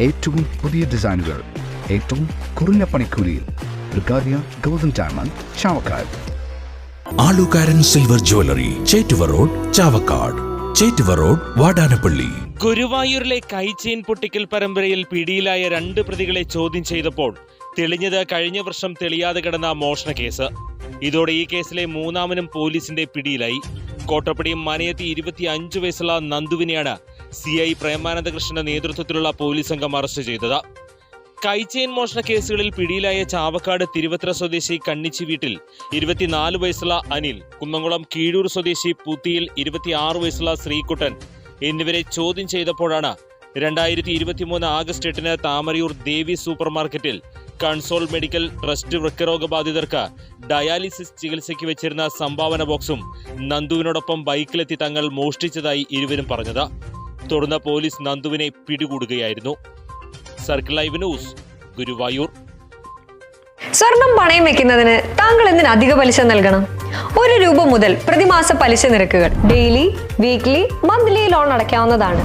ഏറ്റവും പുതിയ ഡിസൈനുകൾ ഏറ്റവും കുറഞ്ഞ പണിക്കൂലിയിൽ golden diamond Chavakkad. Alukaran silver jewellery Chettuva road Chavakkad. Chettuva road Vadanappally. ഗുരുവായൂരിലെ കൈചെയിൻ പൊട്ടിക്കൽ പരമ്പരയിൽ പിടിയിലായ രണ്ട് പ്രതികളെ ചോദ്യം ചെയ്തപ്പോൾ തെളിഞ്ഞത് കഴിഞ്ഞ വർഷം തെളിയാതെ കിടന്ന മോഷണ കേസ്. ഇതോടെ ഈ കേസിലെ മൂന്നാമനും പോലീസിന്റെ പിടിയിലായി. കോട്ടപ്പടി മനയത്തി ഇരുപത്തി അഞ്ച് വയസ്സുള്ള നന്ദുവിനെയാണ് സി ഐ പ്രേമാനന്ദകൃഷ്ണന്റെ നേതൃത്വത്തിലുള്ള പോലീസ് സംഘം അറസ്റ്റ് ചെയ്തത്. കൈചെയിൻ മോഷണ കേസുകളിൽ പിടിയിലായ ചാവക്കാട് തിരുവത്ര സ്വദേശി കണ്ണിച്ചി വീട്ടിൽ ഇരുപത്തിനാല് വയസ്സുള്ള അനിൽ കുന്നംകുളം കീഴൂർ സ്വദേശി പുത്തിയിൽ ഇരുപത്തിയാറ് വയസ്സുള്ള ശ്രീകുട്ടൻ എന്നിവരെ ചോദ്യം ചെയ്തപ്പോഴാണ് രണ്ടായിരത്തി ഇരുപത്തിമൂന്ന് ആഗസ്റ്റ് എട്ടിന് താമരയൂർ ദേവി സൂപ്പർ മാർക്കറ്റിൽ കൺസോൾ മെഡിക്കൽ ട്രസ്റ്റ് വൃക്കരോഗബാധിതർക്ക് ഡയാലിസിസ് ചികിത്സയ്ക്ക് വെച്ചിരുന്ന സംഭാവന ബോക്സും നന്ദുവിനോടൊപ്പം ബൈക്കിലെത്തി തങ്ങൾ മോഷ്ടിച്ചതായി ഇരുവരും പറഞ്ഞത്. തുടർന്ന് പോലീസ് നന്ദുവിനെ പിടികൂടുകയായിരുന്നു. Circle live news Guruvayur. സ്വർണം പണയം വെക്കുന്നതിന് താങ്കൾ എന്തിന് അധിക പലിശ നൽകണം? ഒരു രൂപ മുതൽ പ്രതിമാസ പലിശ നിരക്കുകൾ ഡെയിലി വീക്ക്ലി മന്ത്ലി ലോൺ അടയ്ക്കാവുന്നതാണ്.